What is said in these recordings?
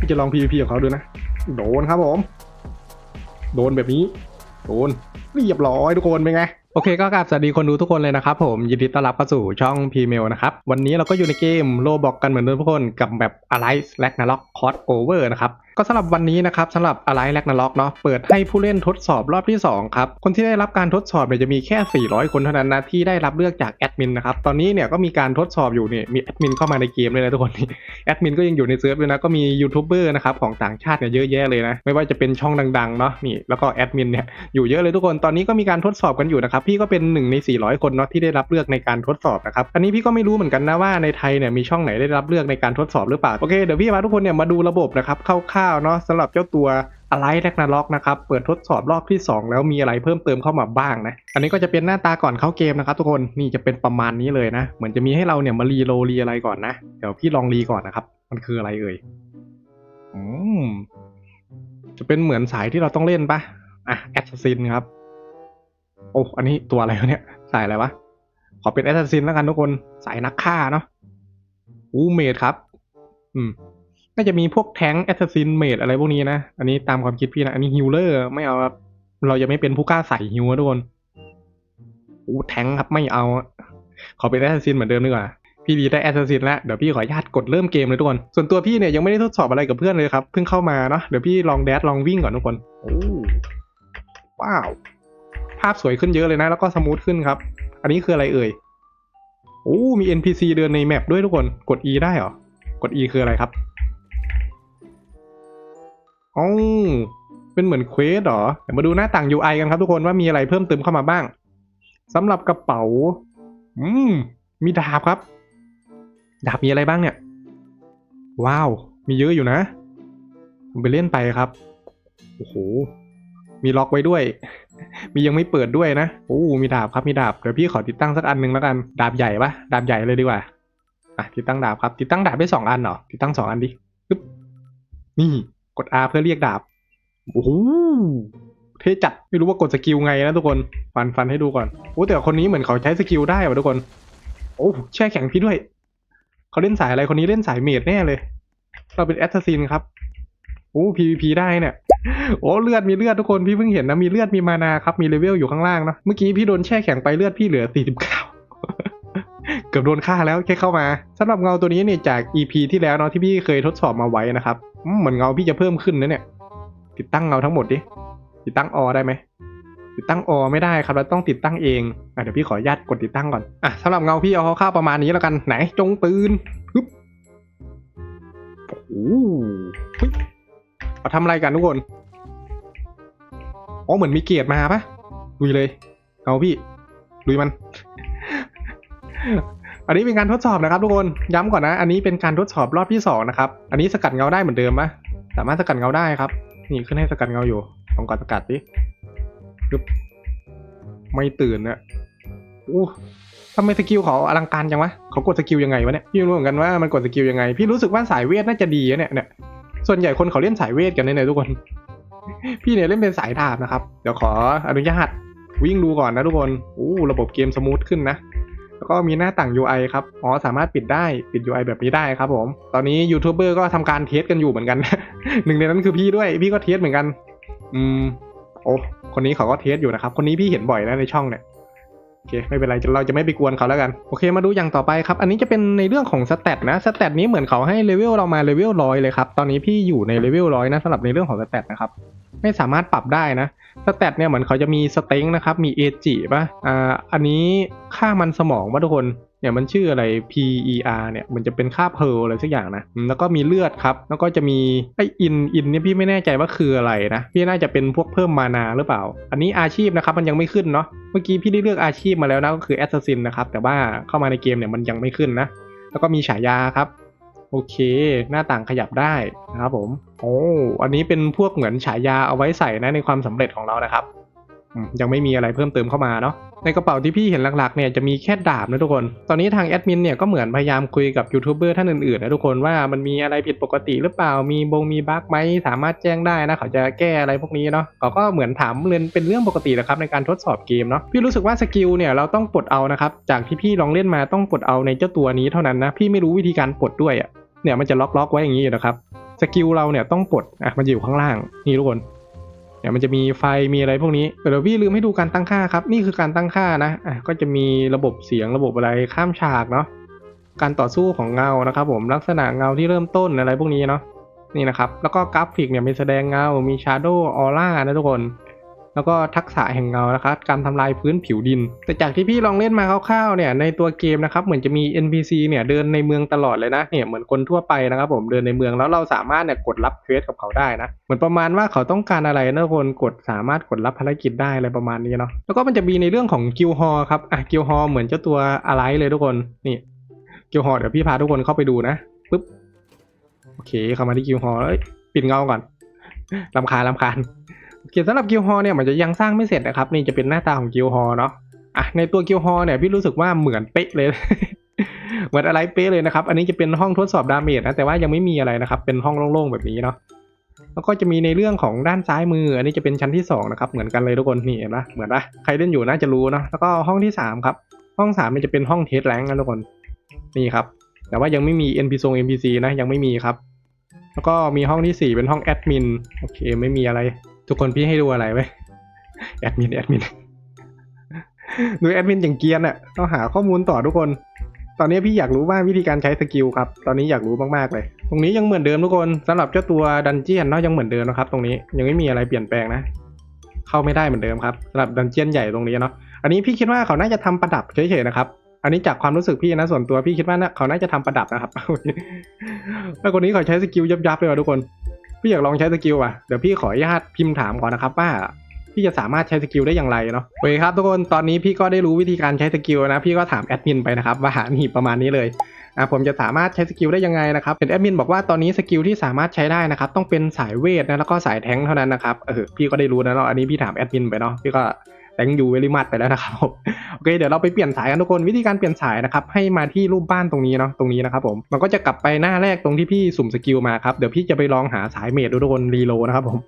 พี่จะลอง PVP กับเขาดูนะ โดนครับผม โดนแบบนี้ โดนเรียบร้อยทุกคนเป็นไงโอเคก็กราบสวัสดีคนดูทุกคนเลยนะครับผมยินดีต้อนรับเข้าสู่ช่อง p m a i l นะครับ วันนี้เราก็อยู่ในเกมโลบอกกันเหมือนเดิมทุกคนกับแบบ Alice Ragnarok Cross Over นะครับ ก็สำหรับวันนี้นะครับสำหรับ Alice Ragnarok เนาะเปิดให้ผู้เล่นทดสอบรอบที่2ครับคนที่ได้รับการทดสอบเนี่ยจะมีแค่ 400 คนเท่านั้นนะที่ได้รับเลือกจากแอดมินนะครับตอนนี้เนี่ยก็มีการทดสอบอยู่เนี่ยมีแอดมินเข้ามาในเกมเลยนะทุกคนแอดมินก็ยังอยู่ในเซิร์ฟเลยนะก็มียูทูบเบอร์นะครับของต่างชาติเนี่ยเยอะแยะเลยนะไม่ว่าจะเป็นช่องดังๆเนาะนี่แล้วก็แอดมินเนี่ยอยู่เยอะเลยทุกคนตอนนี้ก็มีการทดสอบกันอยู่นะครับพี่ก็เป็นหนึ่งใน400 คนเนาะที่ได้รับเลือกในการทดสอบนะครับอันนี้พี่ก็ไม่รู้เหมือนกันนะว่าในไทยเนี่ยมีช่องไหนได้รับเลือกในการทดสอบหรือเปล่าโอเคเดี๋ยวพี่พาทุกคนเนี่ยมาดูระบบนะครับคร่าเนาะสำหรับเจ้าตัวอะไรแรกนาล็อกนะครับ เปิดทดสอบรอบที่ 2 แล้วมีอะไรเพิ่มเติมเข้ามาบ้างนะ อันนี้ก็จะเป็นหน้าตาก่อนเข้าเกมนะครับทุกคนนี่จะเป็นประมาณนี้เลยนะ เหมือนจะมีให้เราเนี่ยมารีโรลีอะไรก่อนนะ เดี๋ยวพี่ลองรีก่อนนะครับ มันคืออะไรเอ่ยอืมจะเป็นเหมือนสายที่เราต้องเล่นปะอะแอสซินครับ โอ้อันนี้ตัวอะไรเนี่ย สายอะไรวะ ขอเป็นแอสซินแล้วกันทุกคน สายนักฆ่าเนาะอู้เมดครับ อืม น่าจะมีพวกแท้งแอสซินเมดอะไรพวกนี้นะ อันนี้ตามความคิดพี่นะ อันนี้ฮิลเลอร์ไม่เอาครับ เราจะไม่เป็นผู้กล้าใส่ฮิวทุกคนอู้แท้งครับไม่เอา ขอเป็นแอสซินเหมือนเดิมดีกว่า พี่ดีได้แอสซินแล้ว เดี๋ยวพี่ขออนุญาตกดเริ่มเกมเลยทุกคน ส่วนตัวพี่เนี่ยยังไม่ได้ทดสอบอะไรกับเพื่อนเลยครับ เพิ่งเข้ามาเนาะ เดี๋ยวพี่ลองแดดลองวิ่งก่อนทุกคนโอ้ว้าว ภาพสวยขึ้นเยอะเลยนะ แล้วก็สมูทขึ้นครับ อันนี้คืออะไรเอ่ยโอ้มี NPC เดินในแมปด้วยทุกคน กด E ได้เหรอ กด E คืออะไรครับ อ๋อเป็นเหมือนเควสเหรอเดี๋ยวมาดูหน้าต่าง UI กันครับทุกคนว่ามีอะไรเพิ่มเติมเข้ามาบ้างสำหรับกระเป๋า อืม มีดาบครับ ดาบมีอะไรบ้างเนี่ย ว้าว มีเยอะอยู่นะผมไปเล่นไปครับ โอ้โห มีล็อกไว้ด้วย มียังไม่เปิดด้วยนะ โอ้ มีดาบครับ มีดาบ เดี๋ยวพี่ขอติดตั้งสักอันหนึ่งแล้วกัน ดาบใหญ่ปะดาบใหญ่เลยดีกว่า อะ ติดตั้งดาบครับ ติดตั้งดาบได้สองอันเหรอ ติดตั้งสองอันดิปึ๊บนี่ ด R เพื่อเรียกดาบ โอ้โห เท่จัด ไม่รู้ว่ากดสกิลไงนะทุกคน ฟันฟันให้ดูก่อน โอ้แต่คนนี้เหมือนเขาใช้สกิลได้ว่ะทุกคน โอ้แช่แข็งพี่ด้วย เขาเล่นสายอะไรคนนี้เล่นสายเมดแน่เลย เราเป็นแอสซัสซินครับ โอ้ PVP ได้เนี่ย โอ้เลือดมีเลือดทุกคน พี่เพิ่งเห็นนะ มีเลือดมีมานาครับ มีเลเวลอยู่ข้างล่างเนอะเมื่อกี้พี่โดนแช่แข็งไปเลือดพี่เหลือ49เกือบโดนฆ่าแล้วแค่เข้ามาสำหรับเงาตัวนี้เนี่ยจาก EP ที่แล้วเนาะที่พี่เคยทดสอบมาไว้นะครับ เหมือนเงาพี่จะเพิ่มขึ้นนะเนี่ย ติดตั้งเงาทั้งหมดดิ ติดตั้งออได้ไหม ติดตั้งออไม่ได้ครับเราต้องติดตั้งเองอะเดี๋ยวพี่ขออนุญาตกดติดตั้งก่อน อะสำหรับเงาพี่เอาคร่าวๆประมาณนี้แล้วกัน ไหนจงปืนปึ๊บโอ้โหเฮ้ยมาทำอะไรกันทุกคน อ๋อเหมือนมีเกียรติมาปะลุยเลย เอาพี่ลุยมัน อันนี้เป็นการทดสอบนะครับทุกคนย้ำก่อนนะ อันนี้เป็นการทดสอบรอบที่สองนะครับอันนี้สกัดเงาได้เหมือนเดิมปะสามารถสกัดเงาได้ครับ นี่ขึ้นให้สกัดเงาอยู่ลองกดสกัดดิปึ๊บไม่ตื่นนะอู้ทำไมสกิลเขาอลังการจังวะเขากดสกิลยังไงวะเนี่ยพี่รู้เหมือนกันว่ามันกดสกิลยังไง พี่รู้สึกว่าสายเวทน่าจะดีนะเนี่ยเนี่ยส่วนใหญ่คนเขาเล่นสายเวทกันเนี่ยทุกคน พี่เนี่ยเล่นเป็นสายดาบนะครับ เดี๋ยวขออนุญาตวิ่งดูก่อนนะทุกคนอู้ระบบเกมสมูทขึ้นนะ แล้วก็มีหน้าต่าง UI ครับ อ๋อ สามารถปิดได้ ปิด UI แบบนี้ได้ครับผม ตอนนี้ยูทูบเบอร์ก็ทำการเทสกันอยู่เหมือนกัน หนึ่งในนั้นคือพี่ด้วย พี่ก็เทสเหมือนกัน อืม โอ้ คนนี้เขาก็เทสอยู่นะครับ คนนี้พี่เห็นบ่อยนะในช่องเนี่ย โอเคไม่เป็นไรเราจะไม่ไปกวนเขาแล้วกันโอเคมาดูอย่างต่อไปครับ อันนี้จะเป็นในเรื่องของสเตตนะสเตตนี้เหมือนเขาให้เลเวลเรามาเลเวลร้อยเลยครับตอนนี้พี่อยู่ในเลเวลร้อยนะสำหรับในเรื่องของสเตตนะครับไม่สามารถปรับได้นะสเตตเนี่ยเหมือนเขาจะมีสเต็งนะครับมีเอจิป่ะอ่าอันนี้ค่ามันสมองป่ะทุกคน เนี่ยมันชื่ออะไร PER เนี่ยมันจะเป็นค่าเพลอะไรสักอย่างนะ แล้วก็มีเลือดครับ แล้วก็จะมีไออินอินเนี่ยพี่ไม่แน่ใจว่าคืออะไรนะ พี่น่าจะเป็นพวกเพิ่มมานาหรือเปล่า อันนี้อาชีพนะครับมันยังไม่ขึ้นเนาะ เมื่อกี้พี่ได้เลือกอาชีพมาแล้วนะก็คือแอสซัสซินนะครับ แต่ว่าเข้ามาในเกมเนี่ยมันยังไม่ขึ้นนะ แล้วก็มีฉายาครับโอเค หน้าต่างขยับได้นะครับผม โอ้ อันนี้เป็นพวกเหมือนฉายาเอาไว้ใส่นะในความสำเร็จของเรานะครับ ยังไม่มีอะไรเพิ่มเติมเข้ามาเนาะในกระเป๋าที่พี่เห็นหลักๆเนี่ยจะมีแค่ดาบนะทุกคน ตอนนี้ทางแอดมินเนี่ยก็เหมือนพยายามคุยกับยูทูบเบอร์ท่านอื่นๆนะทุกคนว่ามันมีอะไรผิดปกติหรือเปล่ามีบงมีบั๊กไหมสามารถแจ้งได้นะเขาจะแก้อะไรพวกนี้เนาะเขาก็เหมือนถามเรียนเป็นเรื่องปกติแหละครับในการทดสอบเกมเนาะพี่รู้สึกว่าสกิลเนี่ยเราต้องปลดเอานะครับจากที่พี่ลองเล่นมาต้องปลดเอาในเจ้าตัวนี้เท่านั้นนะพี่ไม่รู้วิธีการปลดด้วยอะ่ะเนี่ยมันจะล็อกล็อกๆไว้อย่างนี้อยู่นะครับสกิลเราเนี่ยต้องกดอะมันอยู่ข้างล่างนี่ทุกคน เนี่ยมันจะมีไฟมีอะไรพวกนี้เดี๋ยวพี่ลืมให้ดูการตั้งค่าครับ นี่คือการตั้งค่านะอะก็จะมีระบบเสียงระบบอะไรข้ามฉากเนาะการต่อสู้ของเงานะครับ ผมลักษณะเงาที่เริ่มต้นอะไรพวกนี้เนาะนี่นะครับ แล้วก็กราฟิกเนี่ยมีแสดงเงา มีชาร์โดออร่านะทุกคน แล้วก็ทักษะแห่งเงานะครับการทำลายพื้นผิวดิน แต่จากที่พี่ลองเล่นมาคร่าวๆเนี่ยในตัวเกมนะครับเหมือนจะมี NPC เนี่ยเดินในเมืองตลอดเลยนะเนี่ยเหมือนคนทั่วไปนะครับผมเดินในเมืองแล้วเราสามารถเนี่ยกดรับเควสกับเขาได้นะเหมือนประมาณว่าเขาต้องการอะไรนะทุกคนกดสามารถกดรับภารกิจได้อะไรประมาณนี้เนาะแล้วก็มันจะมีในเรื่องของกิลฮอครับอะกิลฮอเหมือนเจ้าตัวอะไรเลยทุกคนนี่กิลฮอเดี๋ยวพี่พาทุกคนเข้าไปดูนะปึ๊บโอเคเข้ามาที่กิลฮอเอ้ยปิดเงาก่อนลำคาญลำคาญ โอเคสำหรับกิลฮอเนี่ยมันจะยังสร้างไม่เสร็จนะครับ นี่จะเป็นหน้าตาของกิลฮอเนาะอะในตัวกิลฮอเนี่ยพี่รู้สึกว่าเหมือนเป๊ะเลย เหมือนอะไรเป๊ะเลยนะครับ อันนี้จะเป็นห้องทดสอบดาเมจนะแต่ว่ายังไม่มีอะไรนะครับ เป็นห้องโล่งๆแบบนี้เนาะแล้วก็จะมีในเรื่องของด้านซ้ายมือ อันนี้จะเป็นชั้นที่สองนะครับเหมือนกันเลยทุกคนนี่เห็นปะเหมือนปะใครเล่นอยู่น่าจะรู้เนาะแล้วก็ห้องที่สามครับห้องสามเนี่ยจะเป็นห้องเทสแรงนะทุกคนนี่ครับแต่ว่ายังไม่มี NPC NPC นะยังไม่มีครับ แล้วก็มีห้องที่สี่เป็นห้องแอดมินโอเคไม่มีอะไร ทุกคนพี่ให้ดูอะไรไหมแอดมินแอดมินดูแอดมินอย่างเกรียนอะต้องหาข้อมูลต่อทุกคน ตอนนี้พี่อยากรู้ว่าวิธีการใช้สกิลครับ ตอนนี้อยากรู้มากๆเลย ตรงนี้ยังเหมือนเดิมทุกคนสำหรับเจ้าตัวดันเจียนเนาะยังเหมือนเดิมนะครับ ตรงนี้ยังไม่มีอะไรเปลี่ยนแปลงนะ เข้าไม่ได้เหมือนเดิมครับสำหรับดันเจียนใหญ่ตรงนี้เนาะอันนี้พี่คิดว่าเขาน่าจะทำประดับเฉยๆนะครับอันนี้จากความรู้สึกพี่นะส่วนตัวพี่คิดว่าน่าเขาน่าจะทำประดับนะครับแล้วคนนี้เขาใช้สกิลยับๆเลยว่ะทุกคน พี่อยากลองใช้สกิลอะเดี๋ยวพี่ขออนุญาตพิมพ์ถามก่อนนะครับว่าพี่จะสามารถใช้สกิลได้อย่างไรเนาะโอเคครับทุกคนตอนนี้พี่ก็ได้รู้วิธีการใช้สกิลนะ พี่ก็ถามแอดมินไปนะครับว่าหนีประมาณนี้เลยอะผมจะสามารถใช้สกิลได้ยังไงนะครับเห็นแอดมินบอกว่าตอนนี้สกิลที่สามารถใช้ได้นะครับต้องเป็นสายเวทนะแล้วก็สายแทงค์เท่านั้นนะครับเออพี่ก็ได้รู้นะเนาะอันนี้พี่ถามแอดมินไปเนาะพี่ก็ แตงยูเวลิมัดไปแล้วนะครับโอเคเดี๋ยวเราไปเปลี่ยนสายกันทุกคนวิธีการเปลี่ยนสายนะครับให้มาที่รูปบ้านตรงนี้เนาะตรงนี้นะครับผมมันก็จะกลับไปหน้าแรกตรงที่พี่สุ่มสกิลมาครับเดี๋ยวพี่จะไปลองหาสายเมดดูทุกคนรีโลนะครับผม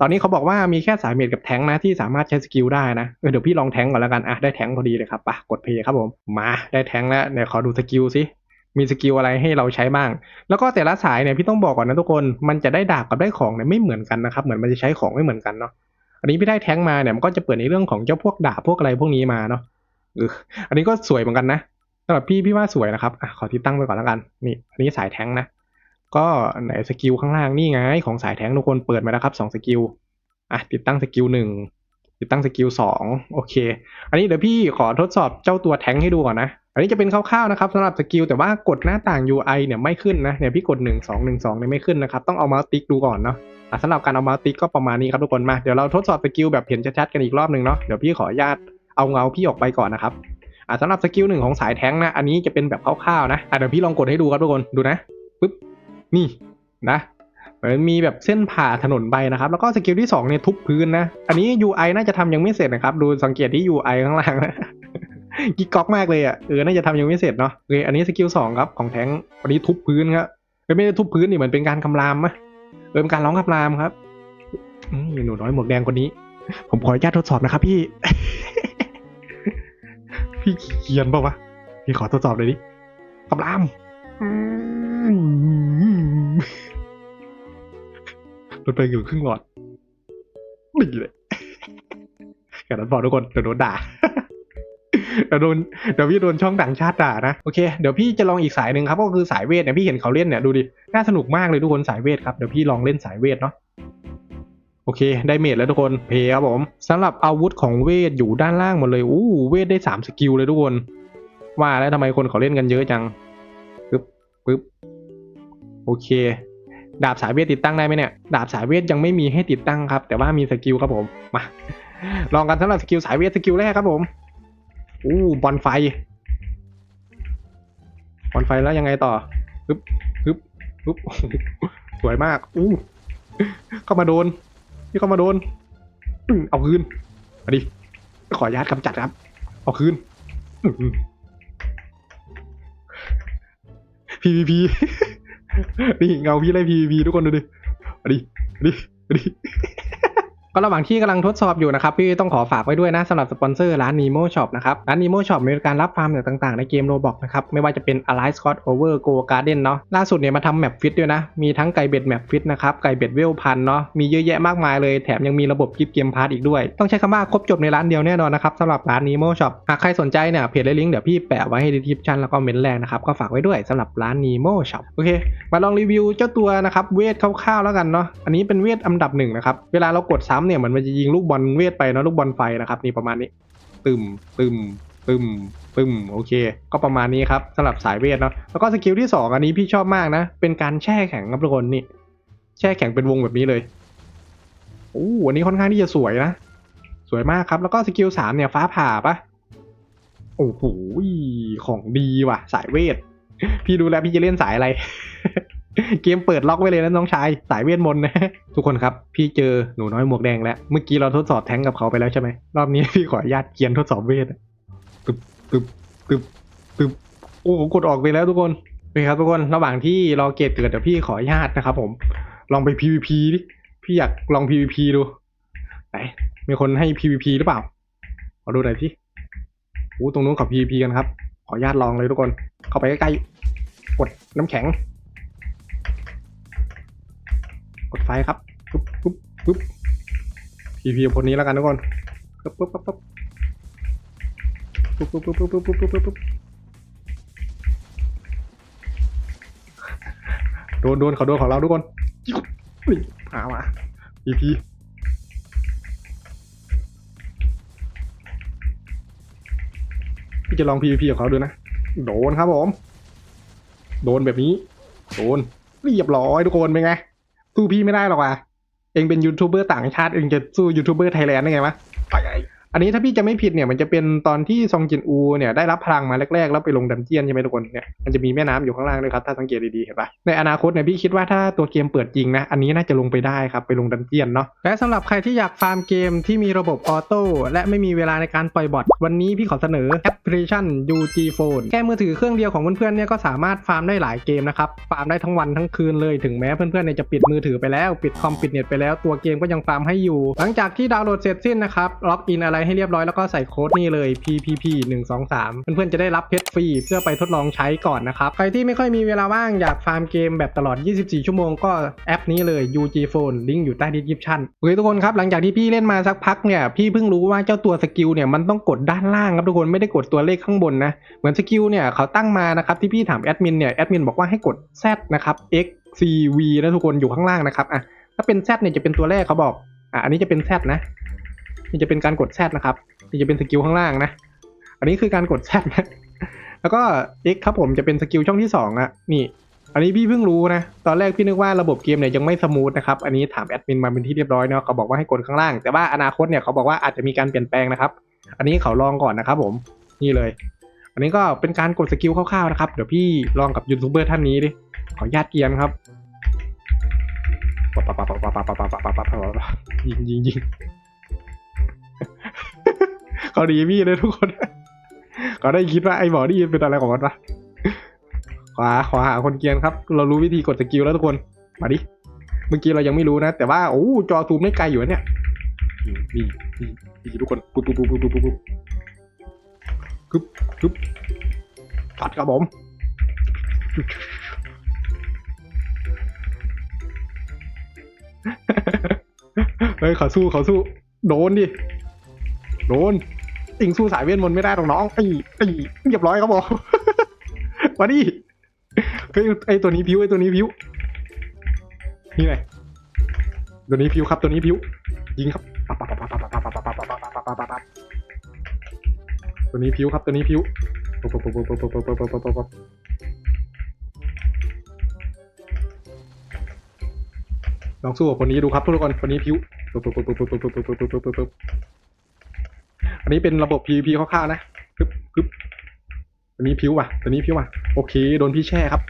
ตอนนี้เขาบอกว่ามีแค่สายเมดกับแทงนะที่สามารถใช้สกิลได้นะเเดี๋ยวพี่ลองแทงก่อนแล้วกันอะได้แทงพอดีเลยครับปะกดเพย์ครับผมมาได้แทงแล้วเดี๋ยวขอดูสกิลสิมีสกิลอะไรให้เราใช้บ้าง แล้วก็แต่ละสายเนี่ยพี่ต้องบอกก่อนนะทุกคน มันจะได้ดาบกับได้ของเนี่ยไม่เหมือนกันนะครับ เหมือนมันจะใช้ของไม่เหมือนกันเนาะ อันนี้พี่ได้แท้งมาเนี่ยมันก็จะเปิดในเรื่องของเจ้าพวกดาบพวกอะไรพวกนี้มาเนาะเอออันนี้ก็สวยเหมือนกันนะสำหรับพี่พี่ว่าสวยนะครับอะขอที่ตั้งไปก่อนแล้วกันนี่อันนี้สายแท้งนะ ก็ไหนสกิลข้างล่างนี่ไงของสายแท้งทุกคนเปิดมาแล้วครับสองสกิลอะติดตั้งสกิลหนึ่งติดตั้งสกิลสองโอเค อันนี้เดี๋ยวพี่ขอทดสอบเจ้าตัวแท้งให้ดูก่อนนะ อันนี้จะเป็นคร่าวๆนะครับสำหรับสกิลแต่ว่ากดหน้าต่าง UI เนี่ยไม่ขึ้นนะเนี่ยพี่กด 1 2 1 2เนี่ยไม่ขึ้นนะครับต้องเอามาติ๊กดูก่อนเนาะ สำหรับการเอามาติ๊กก็ประมาณนี้ครับทุกคนมา เดี๋ยวเราทดสอบสกิลแบบเห็นชัดๆกันอีกรอบหนึ่งเนาะ เดี๋ยวพี่ขออนุญาตเอาเงาพี่ออกไปก่อนนะครับอะสำหรับสกิลหนึ่งของสายแท้งนะ อันนี้จะเป็นแบบคร่าวๆนะอะเดี๋ยวพี่ลองกดให้ดูครับทุกคน ดูนะปึ๊บ นี่นะเหมือนมีแบบเส้นผ่าถนนไปนะครับ แล้วก็สกิลที่สองเนี่ยทุบพื้นนะ อันนี้ UI น่าจะทำยังไม่เสร็จนะครับ ดูสังเกตที่ UI ข้างล่างนะกิ๊กก๊อกมากเลยอะ เออ น่าจะทำยังไม่เสร็จเนาะโอเคอันนี้สกิลสองครับของแทงค์อันนี้ทุบพื้นครับไม่ได้ทุบพื้นนี่เหมือนเป็นการคำรามมะ เป็นการร้องคำรามครับอืมหนูน้อยหมวกแดงคนนี้ ผมขออนุญาตทดสอบนะครับ พี่ พี่เขียนเปล่าวะพี่ขอทดสอบเลยดิคำรามอืมรถไปอยู่ครึ่งหลอดดีเลยแค่นั้นพอทุกคนเดี๋ยวโดนด่า เดี๋ยวโดนเดี๋ยวพี่โดนช่องต่างชาติด่านะโอเคเดี๋ยวพี่จะลองอีกสายหนึ่งครับก็คือสายเวทเนี่ยพี่เห็นเขาเล่นเนี่ยดูดิน่าสนุกมากเลยทุกคนสายเวทครับเดี๋ยวพี่ลองเล่นสายเวทเนาะโอเค ได้เมดแล้วทุกคน เพย์ครับผมสำหรับอาวุธของเวทอยู่ด้านล่างหมดเลย อู้เวทได้สามสกิลเลยทุกคน ว่าแล้วทำไมคนเขาเล่นกันเยอะจังปึ๊บปึ๊บโอเค ดาบสายเวทติดตั้งได้ไหมเนี่ย ดาบสายเวทยังไม่มีให้ติดตั้งครับ แต่ว่ามีสกิลครับผม มา ลองกันสำหรับสกิลสายเวทสกิลแรกครับผม อู้บอลไฟ บอลไฟแล้วยังไงต่อฮึบฮึบฮึบสวยมาก อู้เข้ามาโดนพี่เข้ามาโดนเอาคืนมาดิขอญาตกำจัดครับ เอาคืนอื้อหือ PVP นี่เงาพี่ไล่ PVP ทุกคนดูดิมาดิมาดิมาดิ ก็ระหว่างที่กำลังทดสอบอยู่นะครับพี่ต้องขอฝากไว้ด้วยนะสำหรับสปอนเซอร์ร้าน Nemo Shop นะครับร้าน Nemo Shop มีการรับฟาร์มต่างๆในเกม Roblox นะครับไม่ว่าจะเป็น Align Scott Over Go Garden เนาะล่าสุดเนี่ยมาทำแมปฟิตด้วยนะ มีทั้งไก่เบ็ดแมปฟิตนะครับไก่เบ็ดเวลพันเนาะมีเยอะแยะมากมายเลยแถมยังมีระบบกิฟต์เกมพาร์ตอีกด้วย ต้องใช้คำว่าครบจบในร้านเดียวแน่นอนนะครับสำหรับร้าน Nemo Shop หากใครสนใจเนี่ยเพจและลิงก์เดี๋ยวพี่แปะไว้ให้ดีทิปชันแล้วก็เมนแรกนะครับก็ฝากไว้ด้วยสำหรับร้าน Nemo Shop โอเค มาลองรีวิวเจ้าตัวนะครับเวทคร่าวๆแล้วกันเนาะอันนี้เป็นเวทอันดับหนึ่งนะครับเวลาเรากดซ้ำเนี่ยเหมือนมันจะยิงลูกบอลเวทไปเนาะลูกบอลไฟนะครับนี่ประมาณนี้ ตึมตึมตึมตึมโอเค ก็ประมาณนี้ครับสำหรับสายเวทเนาะแล้วก็สกิลที่สองอันนี้พี่ชอบมากนะ เป็นการแช่แข็งครับทุกคนนี่ แช่แข็งเป็นวงแบบนี้เลยโอ้อันนี้ค่อนข้างที่จะสวยนะ สวยมากครับแล้วก็สกิลสามเนี่ยฟ้าผ่าปะโอ้โหของดีว่ะ สายเวท พี่ดูแลวพี่จะเล่นสายอะไร เกมเปิดล็อกไว้เลยนะน้องชาย สายเวทมนต์นะ ทุกคนครับ พี่เจอหนูน้อยหมวกแดงแล้ว เมื่อกี้เราทดสอบแท้งกับเขาไปแล้วใช่ไหมรอบนี้พี่ขออนุญาตเกียนทดสอบเวทตึบตึบตึบตึบโอ้โหกดออกไปแล้วทุกคนโอเครับทุกคนระหว่างที่รอเกตเกิดเดี๋ยวพี่ขออนุญาตนะครับ ผม ลองไป PVP ดิพี่อยากลอง PVP ดูไหนมีคนให้ PVP หรือเปล่าขอดูหน่อยพี่โอ้ตรงนู้นเขา PVP กันครับ ขออนุญาตลองเลยทุกคน เข้าไปใกล้ๆกดน้ำแข็ง ดไฟครับปุ๊บปุ๊บปุ๊บ PVP คนนี้แล้วกันทุกคนปุ๊บปุ๊บปุ๊บปุ๊บปุ๊บปุ๊บปุ๊บปุ๊บปุ๊บปุ๊บปุ๊บโดนโดนเขาโดนของเราทุกคนนี่มามา PVP พี่จะลอง PVP กับเขาดูนะ โดนครับผม โดนแบบนี้ โดน เรียบร้อยทุกคนเป็นไง สู้พี่ไม่ได้หรอกอะ เองเป็นยูทูบเบอร์ต่างชาติ เองจะสู้ยูทูบเบอร์ไทยแลนด์ได้ไงวะไปไอันนี้ถ้าพี่จะไม่ผิดเนี่ยมันจะเป็นตอนที่ซองจินอูเนี่ยได้รับพลังมาแรกๆแล้วไปลงดันเจียนใช่ไหมทุกคนเนี่ยมันจะมีแม่น้ำอยู่ข้างล่างด้วยครับถ้าสังเกตดีๆเห็นปะในอนาคตเนี่ยพี่คิดว่าถ้าตัวเกมเปิดจริงนะอันนี้น่าจะลงไปได้ครับไปลงดันเจียนเนาะและสำหรับใครที่อยากฟาร์มเกมที่มีระบบออโต้และไม่มีเวลาในการปล่อยบอทวันนี้พี่ขอเสนอแอปพลิเคชัน UG Phone แค่มือถือเครื่องเดียวของเพื่อนๆเนี่ยก็สามารถฟาร์มได้หลายเกมนะครับฟาร์มได้ทั้งวันทั้งคืนเลยถึงแม้เพื่อนๆเนี่ยจะปิดมือถือไปแล้วปิดคอมปิดเน็ตไปแล้วตัวเกมก็ยังฟาร์มให้อยู่ หลังจากที่ดาวน์โหลดเสร็จสิ้นนะครับล็อกอินอะไรให้เรียบร้อยแล้วก็ใส่โค้ดนี่เลย PPP 1 2 3 เพื่อนๆจะได้รับเพชรฟรีเพื่อไปทดลองใช้ก่อนนะครับ ใครที่ไม่ค่อยมีเวลาว่างอยากฟาร์มเกมแบบตลอด 24 ชั่วโมงก็แอปนี้เลย UG Phone ลิงก์อยู่ใต้ดีสคริปชั่นโอเคทุกคนครับหลังจากที่พี่เล่นมาสักพักเนี่ยพี่เพิ่งรู้ว่าเจ้าตัวสกิลเนี่ยมันต้องกดด้านล่างครับทุกคนไม่ได้กดตัวเลขข้างบนนะเหมือนสกิลเนี่ยเขาตั้งมานะครับที่พี่ถามแอดมินเนี่ยแอดมินบอกว่าให้กด Z นะครับ X C V นะทุกคนอยู่ข้างล่างนะครับอะถ้าเป็น Z เนี่ยจะเป็นตัวแรกเขาบอกอะอันนี้จะเป็น Z นะ นี่จะเป็นการกด Z นะครับนี่จะเป็นสกิลข้างล่างนะ อันนี้คือการกด Z นะ แล้วก็ X ครับผมจะเป็นสกิลช่องที่2อะนี่ อันนี้พี่เพิ่งรู้นะ ตอนแรกพี่นึกว่าระบบเกมเนี่ยยังไม่สมูทนะครับ อันนี้ถามแอดมินมาเป็นที่เรียบร้อยเนาะเขาบอกว่าให้กดข้างล่าง แต่ว่าอนาคตเนี่ยเขาบอกว่าอาจจะมีการเปลี่ยนแปลงนะครับ อันนี้เขาลองก่อนนะครับ ผม นี่เลย อันนี้ก็เป็นการกดสกิลคร่าวๆนะครับ เดี๋ยวพี่ลองกับยูทูบเบอร์ท่านนี้ดิ ขอญาตเกียนครับยิงยิงยิง เขาดีพี่เลยทุกคนเขาได้คิดว่าไอ้หมอนี่เป็นอะไรของมันวะขวาขวาหาคนเกียนครับ เรารู้วิธีกดสกิลแล้วทุกคน มาดิ เมื่อกี้เรายังไม่รู้นะ แต่ว่า โอ้ จอซูมได้ไกลอยู่เนี่ยนี่นี่นี่ทุกคนปุ๊บปุ๊บปุ๊บปุ๊บปุ๊บปุ๊บกึบกึบตัดครับผมเฮ้ยขาสู้ขาสู้ โดนดิ โดน สิงสู้สายเวทมนต์ไม่ได้หรอกน้องไอ้ไอ้เรียบร้อยครับผมมาดิเฮ้ไอ้ตัวนี้พิวไอ้ตัวนี้พิวนี่ไงตัวนี้พิวครับตัวนี้พิวยิงครับตัวนี้พิวครับตัวนี้พิวลองสู้กับคนนี้ดูครับทุกคนคนนี้พิว อันนี้เป็นระบบ PVP คร่าวๆนะปึ๊บปึ๊บตัวนี้พิ้วว่ะตัวนี้พิ้วว่ะโอเค โดนพี่แช่ครับ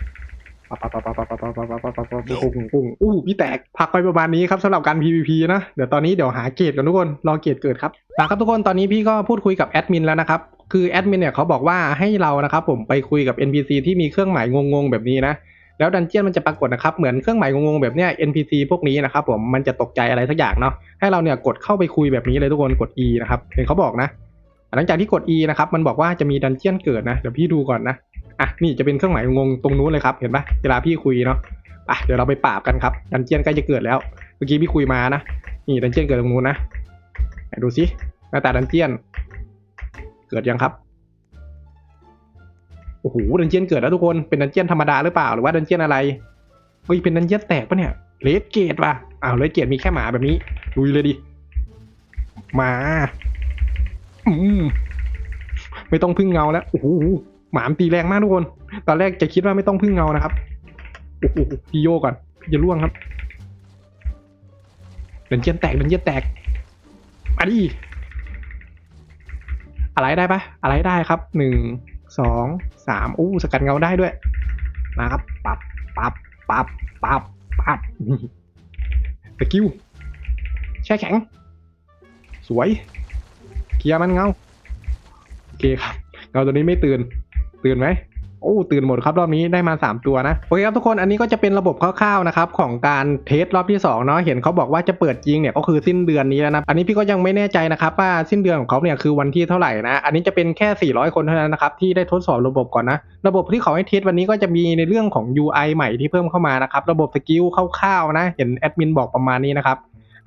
ปั๊บปั๊บปั๊บปั๊บปั๊บปั๊บปั๊บปั๊บปั๊บปั๊บปั๊บปุ้งปุ้งอู้พี่แตกพักไปประมาณนี้ครับสำหรับการ PVP นะ เดี๋ยวตอนนี้เดี๋ยวหาเกรดกันทุกคน รอเกรดเกิดครับนะครับทุกคน ตอนนี้พี่ก็พูดคุยกับแอดมินแล้วนะครับ คือแอดมินเนี่ยเขาบอกว่าให้เรานะครับผมไปคุยกับ NPC ที่มีเครื่องหมายงงๆแบบนี้นะ แล้วดันเจียนมันจะปรากฏนะครับ เหมือนเครื่องหมายงงๆแบบเนี้ย NPC พวกนี้นะครับผมมันจะตกใจอะไรสักอย่างเนาะให้เราเนี่ยกดเข้าไปคุยแบบนี้เลยทุกคนกด E นะครับเห็นเขาบอกนะ หลังจากที่กด E นะครับมันบอกว่าจะมีดันเจียนเกิดนะเดี๋ยวพี่ดูก่อนนะอะนี่จะเป็นเครื่องหมายงงๆตรงนู้นเลยครับเห็นปะเวลาพี่คุยเนาะอะเดี๋ยวเราไปปราบกันครับดันเจียนใกล้จะเกิดแล้วเมื่อกี้พี่คุยมานะนี่ดันเจียนเกิดตรงนู้นนะดูสิหน้าตาดันเจียน เกิดยังครับ อ้โหดันเจียนเกิดแล้วทุกคนเป็นดันเจียนธรรมดาหรือเปล่าหรือว่าดันเจียนอะไรเฮ้ยเป็นดันเจียนแตกปะเนี่ยเลดเกตว่ะอ้าวเลดเกตมีแค่หมาแบบนี้ลุยเลยดิมาอืมไม่ต้องพึ่งเงาแล้วโอ้โหหมามตีแรงมากทุกคน ตอนแรกจะคิดว่าไม่ต้องพึ่งเงานะครับโอ้โหพี่โยก่อนพี่จะล่วงครับเดินเจียนแตกเดินเจียนแตกมาดิอะไรได้ปะอะไรได้ครับหนึ่ง สองสามอู้สกัดเงาได้ด้วยนะครับปับปับปับปับปับนี่สกิลแช่แข็ง สวยเคลียร์มันเงาโอเคครับเงาตัวนี้ไม่ตื่นตื่นไหม โอ้ตื่นหมดครับรอบนี้ได้มา 3 ตัวนะโอเคครับทุกคนอันนี้ก็จะเป็นระบบคร่าวๆนะครับของการเทสรอบที่2เนาะเห็นเขาบอกว่าจะเปิดจริงเนี่ยก็คือสิ้นเดือนนี้แล้วนะอันนี้พี่ก็ยังไม่แน่ใจนะครับว่าสิ้นเดือนของเขาเนี่ยคือวันที่เท่าไหร่นะอันนี้จะเป็นแค่ 400 คนเท่านั้นนะครับที่ได้ทดสอบระบบก่อนนะระบบที่เขาให้เทสวันนี้ก็จะมีในเรื่องของ UI ใหม่ที่เพิ่มเข้ามานะครับระบบสกิลคร่าวๆนะเห็นแอดมินบอกประมาณนี้นะครับ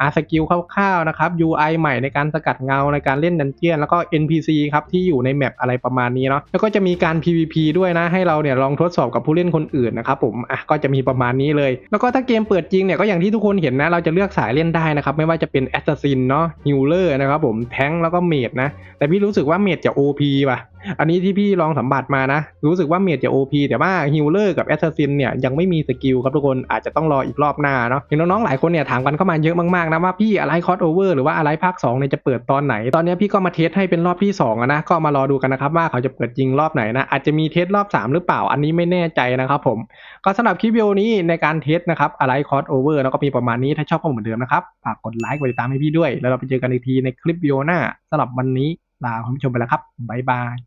อาสกิลคร่าวๆนะครับ UI ใหม่ในการสกัดเงาในการเล่นดันเจียน แล้วก็ NPC ครับที่อยู่ในแมปอะไรประมาณนี้เนาะแล้วก็จะมีการ PVP ด้วยนะให้เราเนี่ยลองทดสอบกับผู้เล่นคนอื่นนะครับผมอะก็จะมีประมาณนี้เลย แล้วก็ถ้าเกมเปิดจริงเนี่ยก็อย่างที่ทุกคนเห็นนะเราจะเลือกสายเล่นได้นะครับไม่ว่าจะเป็น Assassin เนาะ Healer นะครับผมแทงแล้วก็เมดนะแต่พี่รู้สึกว่าเมดจะ OP ว่ะ อันนี้ที่พี่ลองสัมผัสมานะ รู้สึกว่าเมจจะ OP แต่ว่าฮิลเลอร์กับแอสซัสซินเนี่ยยังไม่มีสกิลครับทุกคนอาจจะต้องรออีกรอบหน้าเนาะเห็นน้องๆหลายคนเนี่ยถามกันเข้ามาเยอะมากๆนะว่าพี่อะไรคอสโอเวอร์หรือว่าอะไรภาค2เนี่ยจะเปิดตอนไหน ตอนนี้พี่ก็มาเทสให้เป็นรอบที่2อะนะก็มารอดูกันนะครับว่าเขาจะเปิดจริงรอบไหนนะอาจจะมีเทสรอบ 3 หรือเปล่าอันนี้ไม่แน่ใจนะครับผมก็สำหรับคลิปวิดีโอนี้ในการเทสนะครับอะไรคอสโอเวอร์แล้วก็มีประมาณนี้ถ้าชอบก็เหมือนเดิมนะครับฝากกดไลค์กดติดตามให้พี่ด้วย แล้วเราไปเจอกันอีกทีในคลิปวิดีโอหน้าสำหรับวันนี้ลาคุณผู้ชมไปแล้วครับ บ๊ายบาย